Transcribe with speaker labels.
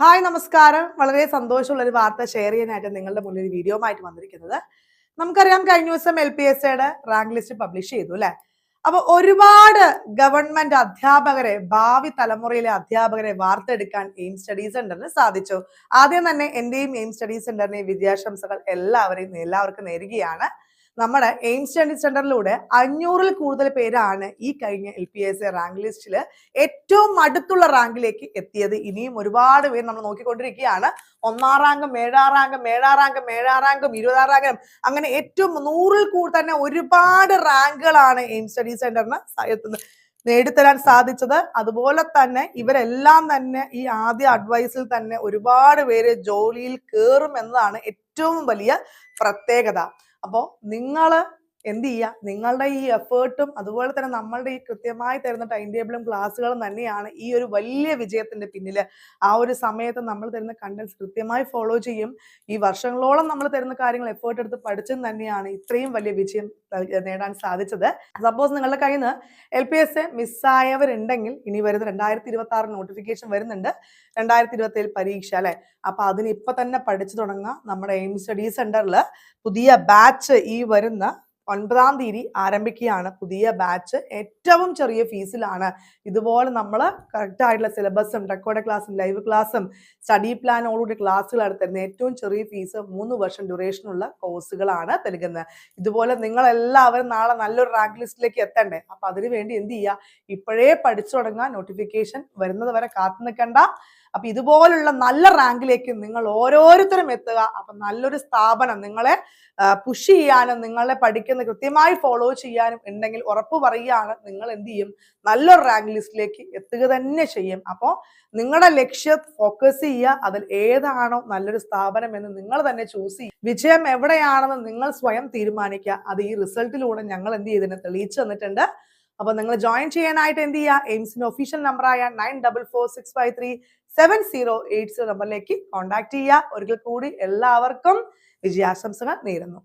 Speaker 1: Hi നമസ്കാരം. വളരെ സന്തോഷമുള്ള ഒരു വാർത്ത ഷെയർ ചെയ്യാനായിട്ട് നിങ്ങളുടെ മുന്നിൽ ഒരു വീഡിയോ ആയിട്ട് വന്നിരിക്കുന്നത്. നമുക്കറിയാം കഴിഞ്ഞ ദിവസം എൽ പി എസ് സിയുടെ റാങ്ക് ലിസ്റ്റ് പബ്ലിഷ് ചെയ്തു അല്ലെ? അപ്പൊ ഒരുപാട് ഗവൺമെന്റ് അധ്യാപകരെ ഭാവി തലമുറയിലെ അധ്യാപകരെ വാർത്തെടുക്കാൻ എയിം സ്റ്റഡീസ് സെന്ററിന് സാധിച്ചു. ആദ്യം തന്നെ എന്റെയും എയിം സ്റ്റഡീസ് സെന്ററിനെയും വിദ്യാശംസകൾ എല്ലാവരെയും എല്ലാവർക്കും നേരുകയാണ്. നമ്മുടെ എയിം സ്റ്റഡി സെന്ററിലൂടെ അഞ്ഞൂറിൽ കൂടുതൽ പേരാണ് ഈ കഴിഞ്ഞ എൽ പി എസ് റാങ്ക് ലിസ്റ്റിൽ ഏറ്റവും അടുത്തുള്ള റാങ്കിലേക്ക് എത്തിയത്. ഇനിയും ഒരുപാട് പേര് നമ്മൾ നോക്കിക്കൊണ്ടിരിക്കുകയാണ്. ഒന്നാം റാങ്കും ഏഴാം റാങ്കും ഏഴാം റാങ്കും ഏഴാം റാങ്കും ഇരുപതാം റാങ്കും. അങ്ങനെ ഏറ്റവും നൂറിൽ കൂടുതൽ തന്നെ ഒരുപാട് റാങ്കുകളാണ് എയിം സ്റ്റഡി സെന്ററിന് എത്തുന്നത്. നേടിത്തരാൻ സാധിച്ചത് അതുപോലെ തന്നെ ഇവരെല്ലാം തന്നെ ഈ ആദ്യ അഡ്വൈസിൽ തന്നെ ഒരുപാട് പേര് ജോലിയിൽ കയറും എന്നതാണ് ഏറ്റവും വലിയ പ്രത്യേകത. അപ്പോൾ നിങ്ങൾ എന്ത് ചെയ്യുക നിങ്ങളുടെ ഈ എഫേർട്ടും അതുപോലെ തന്നെ നമ്മളുടെ ഈ കൃത്യമായി തരുന്ന ടൈം ടേബിളും ക്ലാസ്സുകളും തന്നെയാണ് ഈ ഒരു വലിയ വിജയത്തിന്റെ പിന്നിൽ ആ ഒരു സമയത്ത് നമ്മൾ തരുന്ന കണ്ടന്റ്സ് കൃത്യമായി ഫോളോ ചെയ്യും. ഈ വർഷങ്ങളോളം നമ്മൾ തരുന്ന കാര്യങ്ങൾ എഫേർട്ട് എടുത്ത് പഠിച്ചും തന്നെയാണ് ഇത്രയും വലിയ വിജയം നേടാൻ സാധിച്ചത്. സപ്പോസ് നിങ്ങളുടെ കയ്യിൽ നിന്ന് എൽ പി എസ് മിസ്സായവരുണ്ടെങ്കിൽ ഇനി വരുന്ന രണ്ടായിരത്തി ഇരുപത്തി ആറ് നോട്ടിഫിക്കേഷൻ വരുന്നുണ്ട്. രണ്ടായിരത്തി ഇരുപത്തി ഏഴ് പരീക്ഷ അല്ലെ? അപ്പൊ അതിന് ഇപ്പൊ തന്നെ പഠിച്ചു തുടങ്ങാം നമ്മുടെ എയിം സ്റ്റഡി സെന്ററിൽ പുതിയ ബാച്ച് ഈ വരുന്ന ഒൻപതാം തീയതി ആരംഭിക്കുകയാണ് പുതിയ ബാച്ച് ഏറ്റവും ചെറിയ ഫീസിലാണ് ഇതുപോലെ നമ്മൾ കറക്റ്റായിട്ടുള്ള സിലബസും റെക്കോർഡ് ക്ലാസ്സും ലൈവ് ക്ലാസ്സും സ്റ്റഡി പ്ലാനോടുകൂടി ക്ലാസ്സുകളാണ് തരുന്നത്. ഏറ്റവും ചെറിയ ഫീസ് മൂന്ന് വർഷം ഡ്യൂറേഷനുള്ള കോഴ്സുകളാണ് നൽകുന്നത്. ഇതുപോലെ നിങ്ങളെല്ലാവരും നാളെ നല്ലൊരു റാങ്ക് ലിസ്റ്റിലേക്ക് എത്തണ്ടേ? അപ്പം അതിനുവേണ്ടി എന്ത് ചെയ്യുക? ഇപ്പോഴേ പഠിച്ചു തുടങ്ങാൻ നോട്ടിഫിക്കേഷൻ വരുന്നത് വരെ കാത്തു നിൽക്കണ്ട. അപ്പൊ ഇതുപോലുള്ള നല്ല റാങ്കിലേക്ക് നിങ്ങൾ ഓരോരുത്തരും എത്തുക. അപ്പൊ നല്ലൊരു സ്ഥാപനം നിങ്ങളെ പുഷ് ചെയ്യാനും നിങ്ങളെ പഠിക്കുന്ന കൃത്യമായി ഫോളോ ചെയ്യാനും ഉണ്ടെങ്കിൽ ഉറപ്പ് പറയുകയാണ് നിങ്ങൾ എന്ത് ചെയ്യും? നല്ലൊരു റാങ്ക് ലിസ്റ്റിലേക്ക് എത്തുക തന്നെ ചെയ്യും. അപ്പോൾ നിങ്ങളുടെ ലക്ഷ്യം ഫോക്കസ് ചെയ്യുക. അതിൽ ഏതാണോ നല്ലൊരു സ്ഥാപനം എന്ന് നിങ്ങൾ തന്നെ ചൂസ് ചെയ്യും വിജയം എവിടെയാണെന്ന് നിങ്ങൾ സ്വയം തീരുമാനിക്കുക. അത് ഈ റിസൾട്ടിലൂടെ ഞങ്ങൾ എന്ത് ചെയ്തതിന് തെളിയിച്ചു തന്നിട്ടുണ്ട്. അപ്പൊ നിങ്ങൾ ജോയിൻ ചെയ്യാനായിട്ട് എന്ത് ചെയ്യുക? എയിംസിന്റെ ഒഫീഷ്യൽ നമ്പറായ nine double four six five three seven zero eight zero നമ്പറിലേക്ക് കോൺടാക്ട് ചെയ്യുക. ഒരിക്കൽ കൂടി എല്ലാവർക്കും വിജയാശംസകൾ നേരുന്നു.